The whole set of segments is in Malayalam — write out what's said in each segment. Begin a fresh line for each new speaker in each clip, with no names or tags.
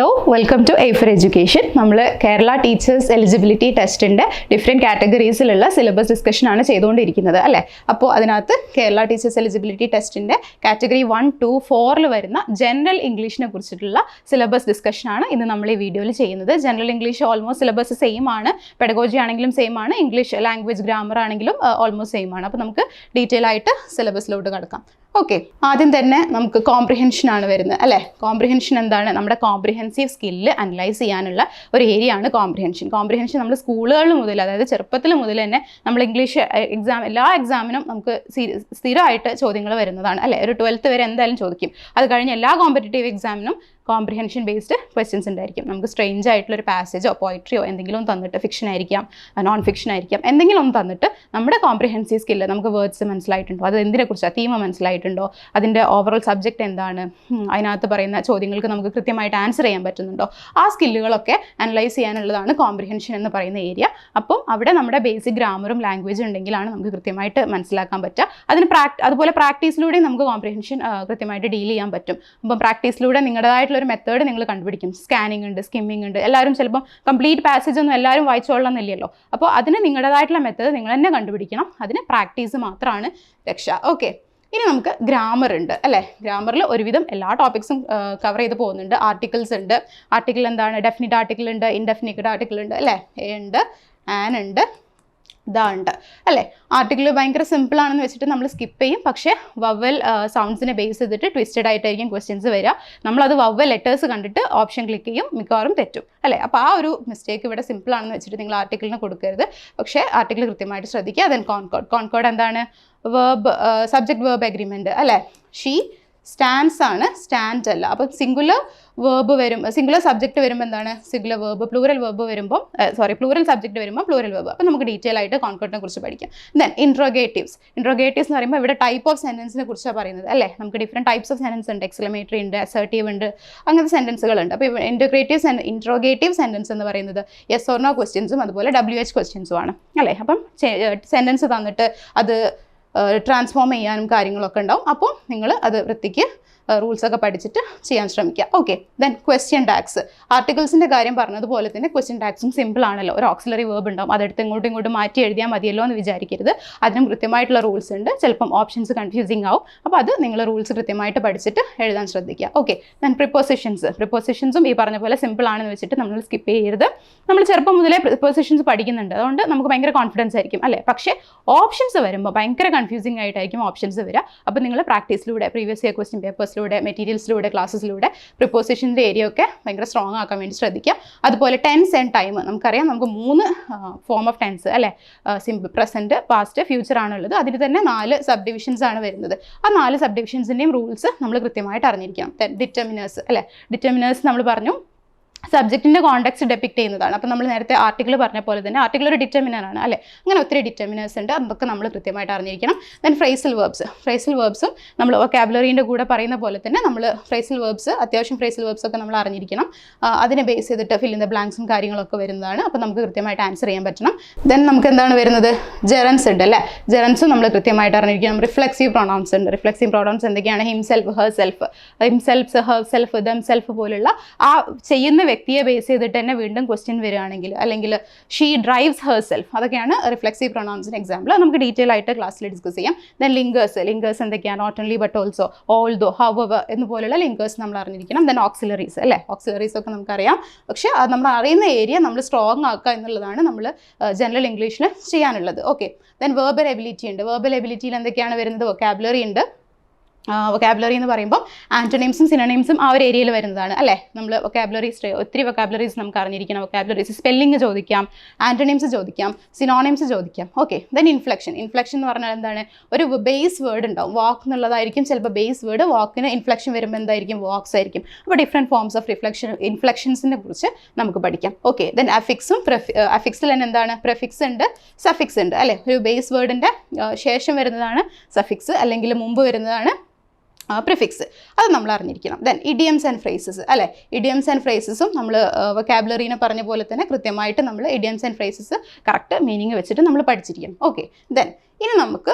Hello welcome to A four Education നമ്മൾ കേരള ടീച്ചേഴ്സ് എലിജിബിലിറ്റി ടെസ്റ്റിന്റെ ഡിഫറെന്റ് കാറ്റഗറീസിലുള്ള സിലബസ് ഡിസ്കഷനാണ് ചെയ്തുകൊണ്ടിരിക്കുന്നത് അല്ലേ? അപ്പോൾ അതിനകത്ത് കേരള ടീച്ചേഴ്സ് എലിജിബിലിറ്റി ടെസ്റ്റിന്റെ കാറ്റഗറി വൺ ടു ഫോറിൽ വരുന്ന ജനറൽ ഇംഗ്ലീഷിനെ കുറിച്ചിട്ടുള്ള സിലബസ് ഡിസ്കഷനാണ് ഇന്ന് നമ്മൾ ഈ വീഡിയോയിൽ ചെയ്യുന്നത്. General English almost syllabus same ആണ്. പെഡഗോജി ആണെങ്കിലും സെയിം ആണ്. ഇംഗ്ലീഷ് ലാംഗ്വേജ് ഗ്രാമർ ആണെങ്കിലും ഓൾമോസ്റ്റ് സെയിം ആണ്. അപ്പോൾ നമുക്ക് ഡീറ്റെയിൽ ആയിട്ട് സിലബസിലോട്ട് കടക്കാം. ഓക്കെ ആദ്യം തന്നെ നമുക്ക് കോംപ്രിഹെൻഷൻ ആണ് വരുന്നത് അല്ലേ? കോംപ്രിഹെൻഷൻ എന്താണ്? നമ്മുടെ കോംപ്രിഹെൻസീവ് സ്കില്ല് അനലൈസ് ചെയ്യാനുള്ള ഒരു ഏരിയ ആണ് കോംപ്രിഹെൻഷൻ കോംപ്രിഹെൻഷൻ നമ്മൾ സ്കൂളുകളിൽ മുതൽ അതായത് ചെറുപ്പത്തിൽ മുതൽ തന്നെ നമ്മൾ ഇംഗ്ലീഷ് എക്സാം എല്ലാ എക്സാമിനും നമുക്ക് സ്ഥിരമായിട്ട് ചോദ്യങ്ങൾ വരുന്നതാണ് അല്ലേ? ഒരു ട്വൽത്ത് വരെ എന്തായാലും ചോദിക്കും. അത് കഴിഞ്ഞ് എല്ലാ കോമ്പറ്റേറ്റീവ് എക്സാമിനും കോംപ്രിഹെൻഷൻ ബേസ്ഡ് ക്വസ്റ്റ്യൻസ് ഉണ്ടായിരിക്കും. നമുക്ക് സ്ട്രെയിഞ്ച് ആയിട്ടുള്ള ഒരു പാസേജോ പോയിട്രിയോ എന്തെങ്കിലും തന്നിട്ട് ഫിക്ഷൻ ആയിരിക്കാം നോൺ ഫിക്ഷൻ ആയിരിക്കാം എന്തെങ്കിലും ഒന്ന് തന്നിട്ട് നമ്മുടെ കോംപ്രിഹെൻസീവ് സ്കില്ല് നമുക്ക് വേർഡ്സ് മനസ്സിലായിട്ടുണ്ടോ? അത് എന്തിനെക്കുറിച്ചാണ് തീമ മനസ്സിലായിട്ടുണ്ടോ? അതിന്റെ ഓവറോൾ സബ്ജക്റ്റ് എന്താണ്? അതിനകത്ത് പറയുന്ന ചോദ്യങ്ങൾക്ക് നമുക്ക് കൃത്യമായിട്ട് ആൻസർ ചെയ്യാൻ പറ്റുന്നുണ്ടോ? ആ സ്കില്ലുകളൊക്കെ അനലൈസ് ചെയ്യാനുള്ളതാണ് കോംപ്രിഹെൻഷൻ എന്ന് പറയുന്ന ഏരിയ അപ്പം അവിടെ നമ്മുടെ ബേസിക് ഗ്രാമറും ലാംഗ്വേജും ഉണ്ടെങ്കിലാണ് നമുക്ക് കൃത്യമായിട്ട് മനസ്സിലാക്കാൻ പറ്റുക. അതിന് പ്രാക് അതുപോലെ പ്രാക്ടീസിലൂടെ നമുക്ക് കോംപ്രിഹെൻഷൻ കൃത്യമായിട്ട് ഡീൽ ചെയ്യാൻ പറ്റും. അപ്പം പ്രാക്ടീസിലൂടെ നിങ്ങളുടേതായിട്ടുള്ള ഒരു മെത്തേഡ് നിങ്ങൾ കണ്ടുപിടിക്കും. സ്കാനിങ് ഉണ്ട് സ്കിമ്മിങ് ഉണ്ട് എല്ലാവരും ചിലപ്പോൾ കംപ്ലീറ്റ് പാസേജ് ഒന്നും എല്ലാവരും വായിച്ചോളണമെന്നില്ലല്ലോ അപ്പോൾ അതിന് നിങ്ങളുടേതായിട്ടുള്ള മെത്തേഡ് നിങ്ങൾ തന്നെ കണ്ടുപിടിക്കണം. അതിന് പ്രാക്ടീസ് മാത്രമാണ് രക്ഷ. ഓക്കെ ഇനി നമുക്ക് ഗ്രാമർ ഉണ്ട് അല്ലേ? ഗ്രാമറിൽ ഒരുവിധം എല്ലാ ടോപ്പിക്സും കവർ ചെയ്ത് പോകുന്നുണ്ട്. ആർട്ടിക്കിൾസ് ഉണ്ട്. ആർട്ടിക്കിൾ എന്താണ്? ഡെഫിനിറ്റ് ആർട്ടിക്കിൾ ഉണ്ട് ഇൻഡെഫിനിറ്റ് ആർട്ടിക്കിൾ ഉണ്ട് അല്ലേ? എ ഉണ്ട് ആൻ ഉണ്ട്. ഇതാ ഉണ്ട് അല്ലേ? ആർട്ടിക്കിൾ ഭയങ്കര സിമ്പിൾ ആണെന്ന് വെച്ചിട്ട് നമ്മൾ സ്കിപ്പ് ചെയ്യും. പക്ഷേ വവൽ സൗണ്ട്സിനെ ബേസ് ചെയ്തിട്ട് ട്വിസ്റ്റഡ് ആയിട്ടായിരിക്കും ക്വസ്റ്റ്യൻസ് വരിക നമ്മളത് വവൽ ലെറ്റേഴ്സ് കണ്ടിട്ട് ഓപ്ഷൻ ക്ലിക്ക് ചെയ്യും. മിക്കവാറും തെറ്റും. അല്ലേ? അപ്പോൾ ആ ഒരു മിസ്റ്റേക്ക് ഇവിടെ സിമ്പിൾ ആണെന്ന് വെച്ചിട്ട് നിങ്ങൾ ആർട്ടിക്കിളിന് കൊടുക്കരുത്. പക്ഷേ ആർട്ടിക്കിൾ കൃത്യമായിട്ട് ശ്രദ്ധിക്കുക. ദെൻ കോൺകോഡ് കോൺകോഡ് എന്താണ്? വേർബ് സബ്ജക്ട് വേർബ് അഗ്രിമെന്റ് അല്ലേ? ഷീ സ്റ്റാൻഡ്സ് ആണ് സ്റ്റാൻഡ് അല്ല. അപ്പോൾ സിംഗുലർ വേർബ് വരും സിംഗുലർ സബ്ജക്റ്റ് വരുമ്പോൾ എന്താണ്? സിംഗുലർ വേർബ് പ്ലൂറൽ വേർബ് വരുമ്പോൾ സോറി പ്ലൂറൽ സബ്ജക്റ്റ് വരുമ്പോൾ പ്ലൂറൽ വേർബ് അപ്പോൾ നമുക്ക് ഡീറ്റെയിൽ ആയിട്ട് കോൺക്രീറ്റിനെ കുറിച്ച് പഠിക്കാം. ദെൻ ഇൻട്രോഗേറ്റീവ്സ് ഇൻട്രോഗേറ്റീവ്സ് എന്ന് പറയുമ്പോൾ ഇവിടെ ടൈപ്പ് ഓഫ് സെന്റൻസിനെ കുറിച്ചാണ് പറയുന്നത് അല്ലേ? നമുക്ക് ഡിഫറെന്റ് ടൈപ്സ് ഓഫ് സെന്റൻസ് ഉണ്ട്. എക്സ്ലമേറ്ററി ഉണ്ട് അസേർട്ടീവ് ഉണ്ട് അങ്ങനത്തെ സെന്റൻസുകളുണ്ട് അപ്പോൾ ഇന്റഗ്രേറ്റീവ് ഇൻട്രോഗേറ്റീവ് സെന്റൻസ് എന്ന് പറയുന്നത് എസ് നോ ക്വസ്റ്റ്യൻസും അതുപോലെ ഡബ്ല്യു എച്ച് ക്വസ്റ്റ്യൻസും ആണ്. അല്ലേ? അപ്പം സെന്റൻസ് തന്നിട്ട് അത് ട്രാൻസ്ഫോം ചെയ്യാനും കാര്യങ്ങളൊക്കെ ഉണ്ടാവും. അപ്പോൾ നിങ്ങൾ അത് വൃത്തിക്ക് റൂൾസ് ഒക്കെ പഠിച്ചിട്ട് ചെയ്യാൻ ശ്രമിക്കുക. ഓക്കെ ദെൻ ക്വസ്റ്റ്യൻ ടാക്സ് ആർട്ടിക്കിൾസിന്റെ കാര്യം പറഞ്ഞതുപോലെ തന്നെ ക്വസ്റ്റ്യൻ ടാക്സും സിമ്പിൾ ആണല്ലോ. ഒരു ഓക്സിലറി വേർബ് ഉണ്ടാവും. അതെടുത്ത് ഇങ്ങോട്ടും ഇങ്ങോട്ടും മാറ്റി എഴുതിയാൽ മതിയല്ലോ എന്ന് വിചാരിക്കരുത്. അതിനും കൃത്യമായിട്ടുള്ള റൂൾസ് ഉണ്ട്. ചിലപ്പം ഓപ്ഷൻസ് കൺഫ്യൂസിങ് ആവും. അപ്പോൾ അത് നിങ്ങൾ റൂൾസ് കൃത്യമായിട്ട് പഠിച്ചിട്ട് എഴുതാൻ ശ്രദ്ധിക്കുക. ഓക്കെ ദെൻ പ്രിപ്പോസിഷൻസ് പ്രിപ്പോസിഷൻസും ഈ പറഞ്ഞ പോലെ സിമ്പിൾ ആണെന്ന് വെച്ചിട്ട് നമ്മൾ സ്കിപ്പ് ചെയ്യരുത്. നമ്മൾ ചെറുപ്പം മുതലേ പ്രിപ്പോസിഷൻസ് പഠിക്കുന്നുണ്ട്. അതുകൊണ്ട് നമുക്ക് ഭയങ്കര കോൺഫിഡൻസ് ആയിരിക്കും അല്ലേ? പക്ഷേ ഓപ്ഷൻസ് വരുമ്പോൾ ഭയങ്കര കൺഫ്യൂസിങ് ആയിട്ടായിരിക്കും ഓപ്ഷൻസ് വരിക. അപ്പോൾ നിങ്ങൾ പ്രാക്ടീസിലൂടെ പ്രീവിയസ് ഇയർ ക്വസ്റ്റ്യൻ പേപ്പേഴ്സിലൂടെ മെറ്റീരിയൽസിലൂടെ ക്ലാസ്സസിലൂടെ പ്രിപ്പോസിഷന്റെ ഏരിയ ഒക്കെ ഭയങ്കര സ്ട്രോങ് ആക്കാൻ വേണ്ടി ശ്രദ്ധിക്കുക അതുപോലെ ടെൻസ് ആൻഡ് ടൈം നമുക്കറിയാം നമുക്ക് മൂന്ന് ഫോം ഓഫ് ടെൻസ് അല്ലേ? സിമ്പിൾ പ്രസന്റ് പാസ്റ്റ് ഫ്യൂച്ചർ ആണുള്ളത്. അതിൽ തന്നെ നാല് സബ് ഡിവിഷൻസ് ആണ് വരുന്നത്. ആ നാല് സബ് ഡിവിഷൻസിന്റെയും റൂൾസ് നമ്മൾ കൃത്യമായിട്ട് അറിഞ്ഞിരിക്കണം. ഡിറ്റർമിനേഴ്സ് അല്ലേ? ഡിറ്റർമിനേഴ്സ് നമ്മൾ പറഞ്ഞു സബ്ജക്റ്റിന്റെ കോണ്ടെക്സ്റ്റ് ഡെപ്പിക്ട് ചെയ്യുന്നതാണ്. അപ്പോൾ നമ്മൾ നേരത്തെ ആർട്ടിക്കിൾ പറഞ്ഞ പോലെ തന്നെ ആർട്ടിക്കിൾ ഒരു ഡിറ്റർമിനർ ആണ് അല്ലേ? അങ്ങനെ ഒത്തിരി ഡിറ്റർമിനേഴ്സ് ഉണ്ട്. അതൊക്കെ നമ്മൾ കൃത്യമായിട്ട് അറിഞ്ഞിരിക്കണം. ദെൻ ഫ്രേസൽ വേർബ്സ് ഫ്രേസൽ വേർബ്സും നമ്മൾ വൊക്കാബുലറീന്റെ കൂടെ പറയുന്ന പോലെ തന്നെ നമ്മൾ ഫ്രേസൽ വേർബ്സ് അത്യാവശ്യം ഫ്രേസൽ വേർബ്സ് ഒക്കെ നമ്മൾ അറിഞ്ഞിരിക്കണം. അതിനെ ബേസ് ചെയ്തിട്ട് ഫിൽ ഇൻ ദ ബ്ലാങ്ക്സും കാര്യങ്ങളൊക്കെ വരുന്നതാണ്. അപ്പോൾ നമുക്ക് കൃത്യമായിട്ട് ആൻസർ ചെയ്യാൻ പറ്റണം. ദെൻ നമുക്ക് എന്താണ് വരുന്നത്? ജെറൻസ് ഉണ്ട് അല്ലേ? ജെറൻസും നമ്മൾ കൃത്യമായിട്ട് അറിഞ്ഞിരിക്കണം. റിഫ്ലെക്സീവ് പ്രൊണൗൺസ് ഉണ്ട്. റിഫ്ലെക്സീവ് പ്രൊണൗൺസ് എന്തൊക്കെയാണ്? Himself herself himself herself themself പോലുള്ള ആ ചെയ്യുന്ന വ്യക്തിയെ ബേസ് ചെയ്തിട്ട് തന്നെ വീണ്ടും ക്വസ്റ്റ്യൻ വരികയാണെങ്കിൽ അല്ലെങ്കിൽ ഷീ ഡ്രൈവ്സ് ഹെർ സെൽഫ് അതൊക്കെയാണ് റിഫ്ലെക്സീവ് പ്രൊണൗൺസിന് എക്സാമ്പിൾ നമുക്ക് ഡീറ്റെയിൽ ആയിട്ട് ക്ലാസ്സിൽ ഡിസ്കസ് ചെയ്യാം. ദെൻ ലിംഗേഴ്സ് ലിംഗേഴ്സ് എന്തൊക്കെയാണ്? Not only but also although however എന്ന് പോലുള്ള ലിംഗേഴ്സ് നമ്മൾ അറിഞ്ഞിരിക്കണം. ദെൻ ഓക്സിലറീസ് അല്ലേ? ഓക്സിലറീസ് ഒക്കെ നമുക്കറിയാം. പക്ഷേ അത് നമ്മൾ അറിയുന്ന ഏരിയ നമ്മൾ സ്ട്രോങ് ആക്കുക എന്നുള്ളതാണ് നമ്മൾ ജനറൽ ഇംഗ്ലീഷിൽ ചെയ്യാനുള്ളത്. ഓക്കെ ദെൻ വേർബൽ എബിലിറ്റി ഉണ്ട്. വേർബൽ എബിലിറ്റിയിൽ എന്തൊക്കെയാണ് വരുന്നത്? വൊക്കാബുലറി ഉണ്ട്. വൊക്കാബുലറി എന്ന് പറയുമ്പോൾ ആന്റോണിംസും സിനോണിംസും ആ ഒരു ഏരിയയിൽ വരുന്നതാണ് അല്ലേ? നമ്മൾ വൊക്കാബുലറീസ് ഒത്തിരി വൊക്കാബുലറീസ് നമുക്ക് അറിഞ്ഞിരിക്കണം. വൊക്കാബുലറീസ് സ്പെല്ലിംഗ് ചോദിക്കാം ആന്റോണിംസ് ചോദിക്കാം സിനോണിംസ് ചോദിക്കാം. ഓക്കെ ദെൻ ഇൻഫ്ലക്ഷൻ ഇൻഫ്ലക്ഷൻ എന്ന് പറഞ്ഞാൽ എന്താണ്? ഒരു ബേസ് വേർഡ് ഉണ്ടാവും. വാക്ക് എന്നുള്ളതായിരിക്കും. ചിലപ്പോൾ ബേസ് വേർഡ് വാക്കിന് ഇൻഫ്ലക്ഷൻ വരുമ്പോൾ എന്തായിരിക്കും? വാക്സ് ആയിരിക്കും. അപ്പോൾ ഡിഫറെന്റ് ഫോംസ് ഓഫ് റിഫ്ലക്ഷൻ ഇൻഫ്ലക്ഷൻസിനെ കുറിച്ച് നമുക്ക് പഠിക്കാം. ഓക്കെ ദെൻ അഫിക്സും അഫിക്സിൽ തന്നെ എന്താണ്? പ്രഫിക്സ് ഉണ്ട് സഫിക്സ് ഉണ്ട് അല്ലേ? ഒരു ബേസ് വേർഡിന്റെ ശേഷം വരുന്നതാണ് സഫിക്സ് അല്ലെങ്കിൽ മുമ്പ് വരുന്നതാണ് പ്രിഫിക്സ് അത് നമ്മൾ അറിഞ്ഞിരിക്കണം. ദെൻ ഇഡിയംസ് ആൻഡ് ഫ്രേസസ് അല്ലേ? ഇഡിയംസ് ആൻഡ് ഫ്രേസസും നമ്മൾ വൊക്കാബുലറിനെ പറഞ്ഞ പോലെ തന്നെ കൃത്യമായിട്ട് നമ്മൾ idioms and phrases correct meaning വെച്ചിട്ട് നമ്മൾ പഠിച്ചിരിക്കണം. ഓക്കെ ദെൻ ഇനി നമുക്ക്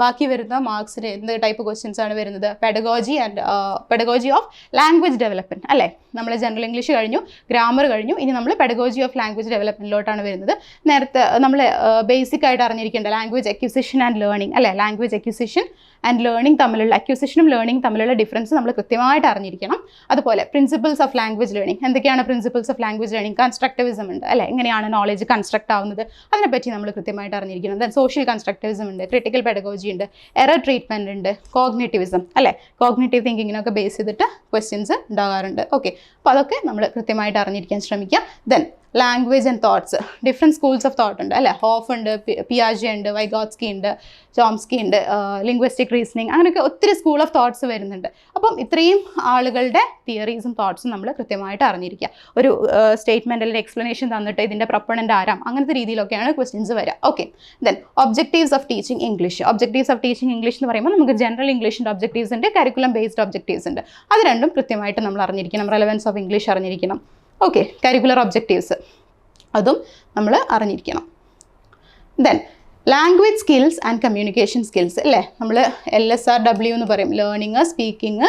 ബാക്കി വരുന്ന മാർക്സിന് എന്ത് ടൈപ്പ് ക്വസ്റ്റ്യൻസ് ആണ് വരുന്നത്? Pedagogy and pedagogy of language development അല്ലേ? നമ്മൾ ജനറൽ ഇംഗ്ലീഷ് കഴിഞ്ഞു ഗ്രാമർ കഴിഞ്ഞു ഇനി നമ്മൾ പെഡഗോജി ഓഫ് ലാംഗ്വേജ് ഡെവലപ്മെന്റിലോട്ടാണ് വരുന്നത്. നേരത്തെ നമ്മൾ ബേസിക് ആയിട്ട് അറിഞ്ഞിരിക്കേണ്ട ലാംഗ്വേജ് അക്യൂസിഷൻ ആൻഡ് ലേണിംഗ് അല്ലേ? ലാംഗ്വേജ് അക്യൂസിഷൻ ആൻഡ് ലേണിംഗ് തമ്മിലുള്ള അക്യൂസിഷനും ലേണിംഗ് തമ്മിലുള്ള ഡിഫറൻസ് നമ്മൾ കൃത്യമായിട്ട് അറിഞ്ഞിരിക്കണം. അതുപോലെ പ്രിൻസിപ്പിൾസ് ഓഫ് ലാംഗ്വേജ് ലേണിംഗ് എന്തൊക്കെയാണ് principles of language learning constructivism ഉണ്ട് അല്ലേ? എങ്ങനെയാണ് നോളേജ് കൺസ്ട്രക്ട് ആവുന്നത്? അതിനെപ്പറ്റി നമ്മൾ കൃത്യമായിട്ട് അറിഞ്ഞിരിക്കണം. ദെൻ സോഷ്യൽ കൺസ്ട്രക്റ്റിവിസം ഉണ്ട് ക്രിട്ടിക്കൽ പെഡഗോജി ഉണ്ട് എറർ ട്രീറ്റ്മെന്റ് ഉണ്ട് കോഗ്നേറ്റീവിസം അല്ലേ? കോഗ്നേറ്റീവ് തിങ്കിങ്ങിനൊക്കെ ബേസ് ചെയ്തിട്ട് ക്വസ്റ്റ്യൻസ് ഉണ്ടാകാറുണ്ട്. ഓക്കെ അപ്പോൾ അതൊക്കെ നമ്മൾ കൃത്യമായിട്ട് അറിഞ്ഞിരിക്കാൻ ശ്രമിക്കുക. Then language and thoughts different schools of thought ഉണ്ട്. അല്ലേ? ഹോഫ് ഉണ്ട് പിയാജി ഉണ്ട് വൈഗോത്സ്കി ഉണ്ട് ചോംസ്കി ഉണ്ട് ലിംഗ്വിസ്റ്റിക് റീസണിങ് അങ്ങനെയൊക്കെ ഒത്തിരി സ്കൂൾ ഓഫ് തോട്ട്സ് വരുന്നുണ്ട്. അപ്പം ഇത്രയും ആളുകളുടെ തിയറീസും തോട്ട്സും നമ്മൾ കൃത്യമായിട്ട് അറിഞ്ഞിരിക്കുക. ഒരു സ്റ്റേറ്റ്മെന്റ് അല്ലെങ്കിൽ എക്സ്പ്ലനേഷൻ തന്നിട്ട് ഇതിന്റെ പ്രപ്പണന്റ് ആരാം? അങ്ങനത്തെ രീതിയിലൊക്കെയാണ് ക്വസ്റ്റ്യൻസ് വരിക. Okay then objectives of teaching English objectives of teaching English എന്ന് പറയുമ്പോൾ നമുക്ക് ജനറൽ ഇംഗ്ലീഷിന്റെ ഒബ്ജക്റ്റീവ്സ് ഉണ്ട് കരിക്കുലം ബേസ്ഡ് ഒബ്ജക്റ്റീവ്സ് ഉണ്ട്. അത് രണ്ടും കൃത്യമായിട്ട് നമ്മൾ അറിഞ്ഞിരിക്കണം. റെലവൻസ് ഓഫ് ഇംഗ്ലീഷ് അറിഞ്ഞിരിക്കണം. ഓക്കെ കരിക്കുലർ ഒബ്ജക്റ്റീവ്സ് അതും നമ്മൾ അറിഞ്ഞിരിക്കണം. Then language skills and communication skills അല്ലേ? നമ്മൾ എൽ എസ് ആർ ഡബ്ല്യു എന്ന് പറയും. ലേണിങ് സ്പീക്കിംഗ്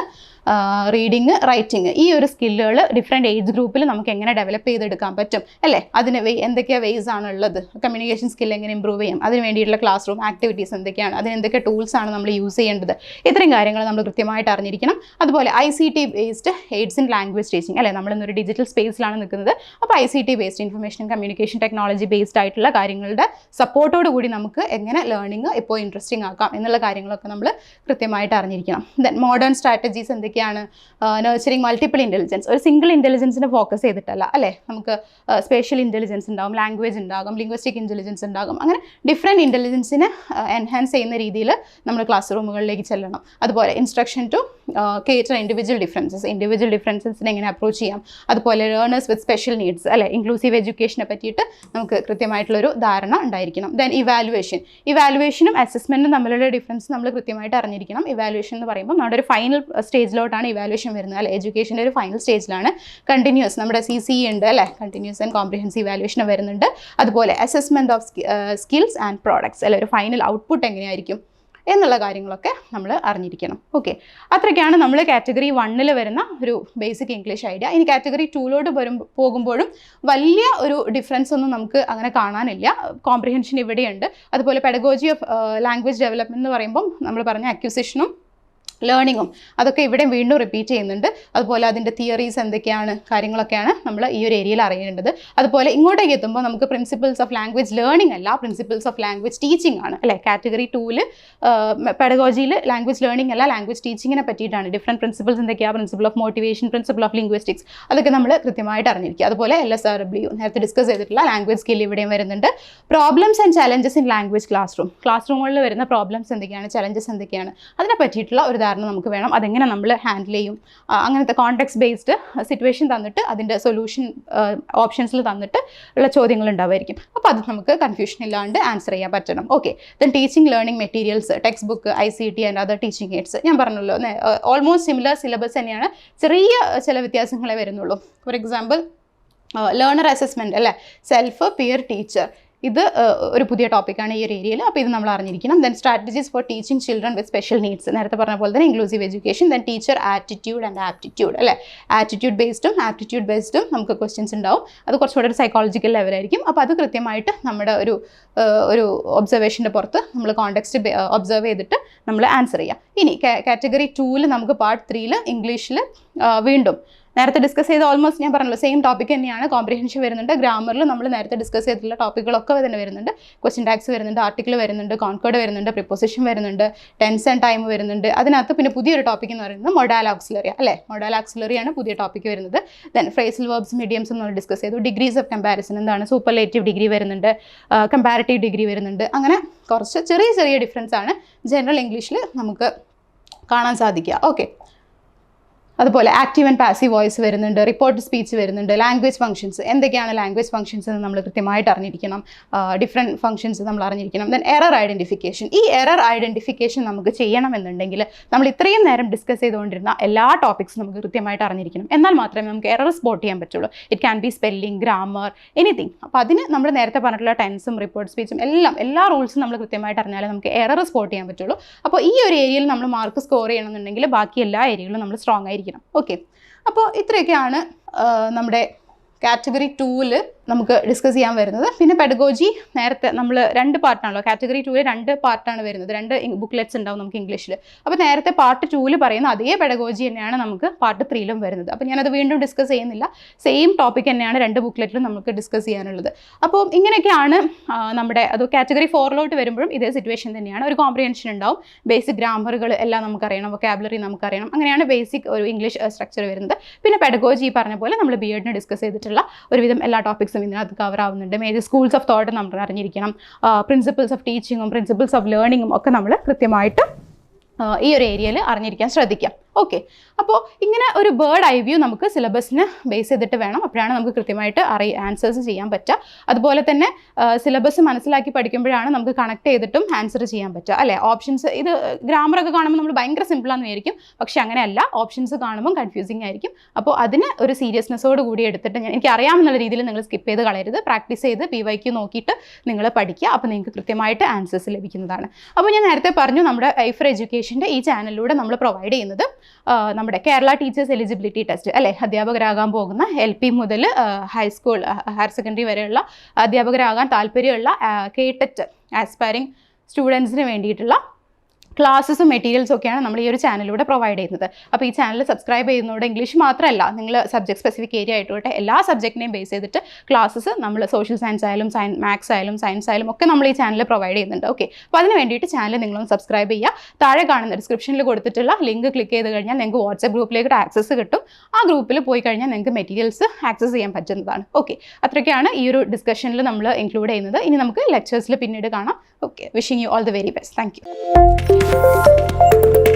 റീഡിങ് റൈറ്റിംഗ് ഈ ഒരു സ്കില്ലുകൾ ഡിഫറെന്റ് ഏജ് ഗ്രൂപ്പിൽ നമുക്ക് എങ്ങനെ ഡെവലപ്പ് ചെയ്തെടുക്കാൻ പറ്റും അല്ലേ? അതിന് എന്തൊക്കെയാണ് വേസ് ആണുള്ളത്? കമ്മ്യൂണിക്കേഷൻ സ്കിൽ എങ്ങനെ ഇമ്പ്രൂവ് ചെയ്യാം? അതിന് വേണ്ടിയിട്ടുള്ള ക്ലാസ് റൂം ആക്ടിവിറ്റീസ് എന്തൊക്കെയാണ്? അതിന് എന്തൊക്കെ ടൂൾസ് ആണ് നമ്മൾ യൂസ് ചെയ്യേണ്ടത്? ഇത്തരം കാര്യങ്ങൾ നമ്മൾ കൃത്യമായിട്ട് അറിഞ്ഞിരിക്കണം. അതുപോലെ I C T based aids in language teaching അല്ലേ? നമ്മളിന്നൊരു ഡിജിറ്റൽ സ്പേസിലാണ് നിൽക്കുന്നത്. അപ്പോൾ I C T based information communication technology based ആയിട്ടുള്ള കാര്യങ്ങളുടെ സപ്പോർട്ടോട് കൂടി നമുക്ക് എങ്ങനെ ലേണിംഗ് ഇപ്പോൾ ഇൻട്രസ്റ്റിംഗ് ആക്കാം? എന്നുള്ള കാര്യങ്ങളൊക്കെ നമ്മൾ കൃത്യമായിട്ട് അറിഞ്ഞിരിക്കണം. ദെൻ മോഡേൺ സ്ട്രാറ്റജീസ് എന്തൊക്കെയാണ് നേഴ്സറിങ് മൾട്ടിപ്പിൾ ഇന്റലിജൻസ് ഒരു സിംഗിൾ ഇന്റലിജൻസിനെ ഫോക്കസ് ചെയ്തിട്ടല്ല അല്ലേ? നമുക്ക് സ്പേഷ്യൽ ഇന്റലിജൻസ് ഉണ്ടാകും ലാംഗ്വേജ് ഉണ്ടാകും ലിംഗ്വിസ്റ്റിക് ഇന്റലിജൻസ് ഉണ്ടാകും. അങ്ങനെ ഡിഫറെന്റ് ഇന്റലിജൻസിനെ എൻഹാൻസ് ചെയ്യുന്ന രീതിയിൽ നമ്മൾ ക്ലാസ് റൂമുകളിലേക്ക് ചെല്ലണം. അതുപോലെ instruction to cater individual differences individual ഡിഫറൻസസിനെ എങ്ങനെ അപ്രോച്ച് ചെയ്യാം? അതുപോലെ ലേണേഴ്സ് വിത്ത് സ്പെഷ്യൽ നീഡ്സ് അല്ലെ? ഇൻക്ലൂസീവ് എഡ്യൂക്കേഷനെ പറ്റിയിട്ട് നമുക്ക് കൃത്യമായിട്ടുള്ളൊരു ധാരണ ഉണ്ടായിരിക്കണം. ദെൻ ഇവാലുവേഷൻ ഇവാലുവേഷനും അസസ്മെന്റും തമ്മിലുള്ള ഡിഫറൻസ് നമ്മൾ കൃത്യമായിട്ട് അറിഞ്ഞിരിക്കണം. ഇവാലുവേഷൻ എന്ന് പറയുമ്പോൾ നമ്മുടെ ഒരു ഫൈനൽ സ്റ്റേജിലോട്ടാണ് ഇവാലുവേഷൻ വരുന്നത്. അല്ലെ? എഡ്യൂക്കേഷന്റെ ഒരു ഫൈനൽ സ്റ്റേജിലാണ് കണ്ടിന്യൂസ് നമ്മുടെ സി സി ഉണ്ട് അല്ലേ? കണ്ടിന്യൂസ് ആൻഡ് കോംപ്രിഹെൻസീവ് ഇവാലുവേഷൻ വരുന്നുണ്ട്. അതുപോലെ assessment of skills and products അല്ലെ? ഒരു ഫൈനൽ ഔട്ട്പുട്ട് എങ്ങനെയായിരിക്കും എന്നുള്ള കാര്യങ്ങളൊക്കെ നമ്മൾ അറിഞ്ഞിരിക്കണം. ഓക്കെ അത്രയ്ക്കാണ് നമ്മൾ കാറ്റഗറി വണ്ണിൽ വരുന്ന ഒരു ബേസിക് ഇംഗ്ലീഷ് ഐഡിയ ഇനി കാറ്റഗറി ടൂലോട്ട് വരും പോകുമ്പോഴും വലിയ ഒരു ഡിഫറൻസ് ഒന്നും നമുക്ക് അങ്ങനെ കാണാനില്ല. കോംപ്രിഹെൻഷൻ ഇവിടെയുണ്ട്. അതുപോലെ പെഡഗോജി ഓഫ് ലാംഗ്വേജ് ഡെവലപ്മെന്റ് എന്ന് പറയുമ്പം നമ്മൾ പറഞ്ഞ അക്യൂസിഷനും ലേണിങ്ങും അതൊക്കെ ഇവിടെ വീണ്ടും റിപ്പീറ്റ് ചെയ്യുന്നുണ്ട്. അതുപോലെ അതിന്റെ തിയറീസ് എന്തൊക്കെയാണ് കാര്യങ്ങളൊക്കെയാണ് നമ്മൾ ഈ ഒരു ഏരിയയിൽ അറിയേണ്ടത്. അതുപോലെ ഇങ്ങോട്ടേക്ക് എത്തുമ്പോൾ നമുക്ക് പ്രിൻസിപ്പിൾസ് ഓഫ് ലാംഗ്വേജ് ലേണിംഗ് അല്ല പ്രിൻസിപ്പിൾസ് ഓഫ് ലാംഗ്വേജ് ടീച്ചിങ് ആണ് അല്ലേ? കാറ്റഗറി ടൂവിൽ പെഡഗോജിയിൽ ലാംഗ്വേജ് ലേണിംഗ് അല്ല ലാംഗ്വേജ് ടീച്ചിങ്ങിനെ പറ്റിയിട്ടാണ്. ഡിഫറെന്റ് പ്രിൻസിപ്പിൾസ് എന്തൊക്കെയാണ് principle of motivation principle of linguistics അതൊക്കെ നമ്മൾ കൃത്യമായിട്ട് അറിഞ്ഞിരിക്കുക. അതുപോലെ എൽ എസ് ആർ ഡബ്ല്യു നേരത്തെ ഡിസ്കസ് ചെയ്തിട്ടുള്ള ലാംഗ്വേജ് സ്കിൽ ഇവിടെയും വരുന്നുണ്ട്. Problems and challenges in language classroom class റൂമുകളിൽ വരുന്ന പ്രോബ്ലംസ് എന്തൊക്കെയാണ്? ചലഞ്ചസ് എന്തൊക്കെയാണ്? അതിനെ പറ്റിയിട്ടുള്ള ഒരു ധാരണ നമുക്ക് വേണം. അതെങ്ങനെ നമ്മൾ ഹാൻഡിൽ ചെയ്യും? അങ്ങനത്തെ കോൺടാക്ട്സ് ബേസ്ഡ് സിറ്റുവേഷൻ തന്നിട്ട് അതിന്റെ സൊല്യൂഷൻ ഓപ്ഷൻസിൽ തന്നിട്ട് ഉള്ള ചോദ്യങ്ങൾ ഉണ്ടാവുമായിരിക്കും. അപ്പോൾ അത് നമുക്ക് കൺഫ്യൂഷൻ ഇല്ലാണ്ട് ആൻസർ ചെയ്യാൻ പറ്റണം. Okay then teaching learning materials textbook I C T and other teaching aids ഞാൻ പറഞ്ഞല്ലോ ഓൾമോസ്റ്റ് സിമിലർ സിലബസ് തന്നെയാണ് ചെറിയ ചില വ്യത്യാസങ്ങളെ വരുന്നുള്ളൂ. ഫോർ എക്സാമ്പിൾ ലേണർ അസസ്മെന്റ് അല്ലേ? സെൽഫ് പിയർ ടീച്ചർ ഇത് ഒരു പുതിയ ടോപ്പിക്കാണ് ഈ ഒരു ഏരിയയിൽ അപ്പോൾ ഇത് നമ്മൾ അറിഞ്ഞിരിക്കണം. Then strategies for teaching children with special needs നേരത്തെ പറഞ്ഞ പോലെ തന്നെ inclusive education then teacher attitude and aptitude അല്ലേ? ആറ്റിറ്റ്യൂഡ് ബേസ്ഡും ആപ്റ്റിറ്റ്യൂഡ് ബേസ്ഡും നമുക്ക് ക്വസ്റ്റ്യൻസ് ഉണ്ടാവും. അത് കുറച്ചുകൂടെ ഒരു സൈക്കോളജിക്കൽ ലെവലായിരിക്കും അപ്പോൾ അത് കൃത്യമായിട്ട് നമ്മുടെ ഒരു ഒരു ഒബ്സർവേഷന്റെ പുറത്ത് നമ്മൾ കോണ്ടെക്സ്റ്റ് ഒബ്സർവ് ചെയ്തിട്ട് നമ്മൾ ആൻസർ ചെയ്യാം. ഇനി കാറ്റഗറി ടൂവിൽ നമുക്ക് പാർട്ട് ത്രീയിൽ ഇംഗ്ലീഷിൽ വീണ്ടും നേരത്തെ ഡിസ്കസ് ചെയ്ത ഓൾമോസ്റ്റ് ഞാൻ പറഞ്ഞല്ലോ സെയിം ടോപ്പിക് തന്നെയാണ് കോംപ്രിഹെൻഷൻ വരുന്നുണ്ട് ഗ്രാമറിൽ നമ്മൾ നേരത്തെ ഡിസ്കസ് ചെയ്തിട്ടുള്ള ടോപ്പിക്കുകളൊക്കെ തന്നെ വരുന്നുണ്ട്. ക്വസ്റ്റ്യൻ ടാക്സ് വരുന്നുണ്ട് ആർട്ടിക്കിൾ വരുന്നുണ്ട് കോൺകോഡ് വരുന്നുണ്ട് പ്രിപ്പോസിഷൻ വരുന്നുണ്ട് ടെൻസ് ആൻഡ് ടൈം വരുന്നുണ്ട്. അതിനകത്ത് പിന്നെ പുതിയൊരു ടോപ്പിക് എന്ന് പറയുന്നത് മൊഡാൽ ആക്സിലറി അല്ലേ? മൊഡാൽ ആക്സിലറിയാണ് പുതിയ ടോപ്പിക് വരുന്നത്. ദെൻ ഫ്രേസൽ വേർബ്സ് മീഡിയംസ് നമ്മൾ ഡിസ്കസ് ചെയ്തു. ഡിഗ്രീസ് ഓഫ് കമ്പാരിസൺ എന്താണ്? സൂപ്പർലേറ്റീവ് ഡിഗ്രി വരുന്നുണ്ട് കമ്പാരിറ്റീവ് ഡിഗ്രി വരുന്നുണ്ട്. അങ്ങനെ കുറച്ച് ചെറിയ ചെറിയ ഡിഫറൻസ് ആണ് ജനറൽ ഇംഗ്ലീഷിൽ നമുക്ക് കാണാൻ സാധിക്കുക. ഓക്കെ അതുപോലെ ആക്റ്റീവ് ആൻഡ് പാസീവ് വോയിസ് വരുന്നുണ്ട് റിപ്പോർട്ട് സ്പീച്ച് വരുന്നുണ്ട് ലാംഗ്വേജ് ഫംഗ്ഷൻസ് എന്തൊക്കെയാണ് ലാംഗ്വേജ് ഫംഗ്ഷൻസ് എന്ന് നമ്മൾ കൃത്യമായിട്ട് അറിഞ്ഞിരിക്കണം. ഡിഫറെന്റ് ഫംഗ്ഷൻസ് നമ്മൾ അറിഞ്ഞിരിക്കണം. ദെൻ എറർ ഐഡന്റിഫിക്കേഷൻ ഈ എറർ ഐഡന്റിഫിക്കേഷൻ നമുക്ക് ചെയ്യണമെന്നുണ്ടെങ്കിൽ നമ്മൾ ഇത്രയും നേരം ഡിസ്കസ് ചെയ്തുകൊണ്ടിരുന്ന എല്ലാ ടോപ്പിക്സും നമുക്ക് കൃത്യമായിട്ട് അറിഞ്ഞിരിക്കണം. എന്നാൽ മാത്രമേ നമുക്ക് എറർ സ്പോട്ട് ചെയ്യാൻ പറ്റുള്ളൂ. It can be spelling grammar anything അപ്പോൾ അതിന് നമ്മൾ നേരത്തെ പറഞ്ഞിട്ടുള്ള ടെൻസും റിപ്പോർട്ട് സ്പീച്ചും എല്ലാം എല്ലാ റൂൾസും നമ്മൾ കൃത്യമായിട്ട് അറിഞ്ഞാലേ നമുക്ക് എറർ സ്പോട്ട് ചെയ്യാൻ പറ്റുള്ളൂ. അപ്പോൾ ഈ ഒരു ഏരിയയിൽ നമ്മൾ മാർക്ക് സ്കോർ ചെയ്യണമെന്നുണ്ടെങ്കിൽ ബാക്കി എല്ലാ ഏരിയകളും നമ്മൾ സ്ട്രോങ് ആയിരിക്കണം ഓക്കെ അപ്പോൾ ഇത്രയൊക്കെയാണ് നമ്മുടെ കാറ്റഗറി ടൂവിൽ നമുക്ക് ഡിസ്കസ് ചെയ്യാൻ വരുന്നത്. പിന്നെ പെഡഗോജി നേരത്തെ നമ്മൾ രണ്ട് പാർട്ടാണല്ലോ കാറ്റഗറി ടൂവിൽ രണ്ട് പാർട്ടാണ് വരുന്നത്. രണ്ട് ബുക്ക്ലെറ്റ്സ് ഉണ്ടാവും നമുക്ക് ഇംഗ്ലീഷിൽ അപ്പോൾ നേരത്തെ പാർട്ട് ടൂവിൽ പറയുന്ന അതേ പെഡഗോജി തന്നെയാണ് നമുക്ക് പാർട്ട് ത്രീയിലും വരുന്നത്. അപ്പോൾ ഞാനത് വീണ്ടും ഡിസ്കസ് ചെയ്യുന്നില്ല. സെയിം ടോപ്പിക് തന്നെയാണ് രണ്ട് ബുക്ക്ലെറ്റിലും നമുക്ക് ഡിസ്കസ് ചെയ്യാനുള്ളത്. അപ്പോൾ ഇങ്ങനെയൊക്കെയാണ് നമ്മുടെ അത് കാറ്റഗറി ഫോറിലോട്ട് വരുമ്പോഴും ഇതേ സിറ്റുവേഷൻ തന്നെയാണ്. ഒരു കോംപ്രിഹെൻഷൻ ഉണ്ടാവും. ബേസിക് ഗ്രാമറുകൾ എല്ലാം നമുക്കറിയണം. വൊക്കാബുലറി നമുക്കറിയണം. അങ്ങനെയാണ് ബേസിക് ഒരു ഇംഗ്ലീഷ് സ്ട്രക്ചർ വരുന്നത്. പിന്നെ പെഡഗോജി പറഞ്ഞ പോലെ നമ്മൾ ബി എഡിന് ഡിസ്കസ് ചെയ്തിട്ടുള്ള ഒരുവിധം എല്ലാ ടോപ്പിക്സും ഇതിനകത്ത് കവർ ആവുന്നുണ്ട്. മേജർ സ്കൂൾസ് ഓഫ് തോട്ട് നമ്മൾ അറിഞ്ഞിരിക്കണം. പ്രിൻസിപ്പിൾസ് ഓഫ് ടീച്ചിങ്ങും പ്രിൻസിപ്പിൾസ് ഓഫ് ലേണിങ്ങും ഒക്കെ നമ്മൾ കൃത്യമായിട്ട് ഈ ഒരു ഏരിയയിൽ അറിഞ്ഞിരിക്കാൻ ശ്രദ്ധിക്കാം. ഓക്കെ അപ്പോൾ ഇങ്ങനെ ഒരു ബേർഡ് ഐ വ്യൂ നമുക്ക് സിലബസിന് ബേസ് ചെയ്തിട്ട് വേണം. അപ്പോഴാണ് നമുക്ക് കൃത്യമായിട്ട് അറി ആൻസേഴ്സ് ചെയ്യാൻ പറ്റുക. അതുപോലെ തന്നെ സിലബസ് മനസ്സിലാക്കി പഠിക്കുമ്പോഴാണ് നമുക്ക് കണക്ട് ചെയ്തിട്ടും ആൻസർ ചെയ്യാൻ പറ്റുക. അല്ലേ? ഓപ്ഷൻസ് ഇത് ഗ്രാമറൊക്കെ കാണുമ്പോൾ നമ്മൾ ഭയങ്കര സിമ്പിളാന്ന് വിചാരിക്കും. പക്ഷെ അങ്ങനെയല്ല. ഓപ്ഷൻസ് കാണുമ്പോൾ കൺഫ്യൂസിങ് ആയിരിക്കും. അപ്പോൾ അതിന് ഒരു സീരിയസ്നെസ്സോട് കൂടി എടുത്തിട്ട് ഞാൻ എനിക്ക് അറിയാമെന്നുള്ള രീതിയിൽ നിങ്ങൾ സ്കിപ്പ് ചെയ്ത് കളയരുത്. പ്രാക്ടീസ് ചെയ്ത് പി വൈക്ക് നോക്കിയിട്ട് നിങ്ങൾ പഠിക്കുക. അപ്പോൾ നിങ്ങൾക്ക് കൃത്യമായിട്ട് ആൻസേഴ്സ് ലഭിക്കുന്നതാണ്. അപ്പോൾ ഞാൻ നേരത്തെ പറഞ്ഞു നമ്മുടെ ഐഫർ എഡ്യൂക്കേഷന്റെ ഈ ചാനലിലൂടെ നമ്മൾ പ്രൊവൈഡ് ചെയ്യുന്നത് നമ്മുടെ കേരള ടീച്ചേഴ്സ് എലിജിബിലിറ്റി ടെസ്റ്റ് അല്ലേ? അധ്യാപകരാകാൻ പോകുന്ന എൽ പി മുതൽ ഹൈസ്കൂൾ ഹയർ സെക്കൻഡറി വരെയുള്ള അധ്യാപകരാകാൻ താല്പര്യമുള്ള കേട്ടറ്റ് ആസ്പയറിംഗ് സ്റ്റുഡൻസിന് വേണ്ടിയിട്ടുള്ള ക്ലാസ്സസും മെറ്റീരിയൽസും ഒക്കെയാണ് നമ്മൾ ഈ ഒരു ചാനലിലൂടെ പ്രൊവൈഡ് ചെയ്യുന്നത്. അപ്പോൾ ഈ ചാനൽ സബ്സ്ക്രൈബ് ചെയ്യുന്നതോടെ ഇംഗ്ലീഷ് മാത്രമല്ല നിങ്ങൾ സബ്ജക്ട് സ്പെസിഫിക് ഏരിയ ആയിട്ടോട്ടെ എല്ലാ സബ്ജക്റ്റിനെയും ബേസ് ചെയ്തിട്ട് ക്ലാസ്സസ് നമ്മൾ സോഷ്യൽ സയൻസ് ആയാലും സയൻ മാത്സ് ആയാലും സയൻസ് ആയാലും ഒക്കെ നമ്മൾ ഈ ചാനൽ പ്രൊവൈഡ് ചെയ്യുന്നുണ്ട്. ഓക്കെ അപ്പോൾ അതിന് വേണ്ടിയിട്ട് ചാനൽ നിങ്ങളൊന്ന് സബ്സ്ക്രൈബ് ചെയ്യുക. താഴെ കാണുന്ന ഡിസ്ക്രിപ്ഷനിൽ കൊടുത്തിട്ടുള്ള ലിങ്ക് ക്ലിക്ക് ചെയ്ത് കഴിഞ്ഞാൽ നിങ്ങൾക്ക് വാട്സപ്പ് ഗ്രൂപ്പിലേക്ക് ആക്സസ് കിട്ടും. ആ ഗ്രൂപ്പിൽ പോയി കഴിഞ്ഞാൽ നിങ്ങൾക്ക് മെറ്റീരിയൽസ് ആക്സസ് ചെയ്യാൻ പറ്റുന്നതാണ്. ഓക്കെ അത്രയ്ക്കാണ് ഈ ഒരു ഡിസ്കഷനിൽ നമ്മൾ ഇൻക്ലൂഡ് ചെയ്യുന്നത്. ഇനി നമുക്ക് ലെക്ചേഴ്സിൽ പിന്നീട് കാണാം. Okay, wishing you all the very best. Thank you.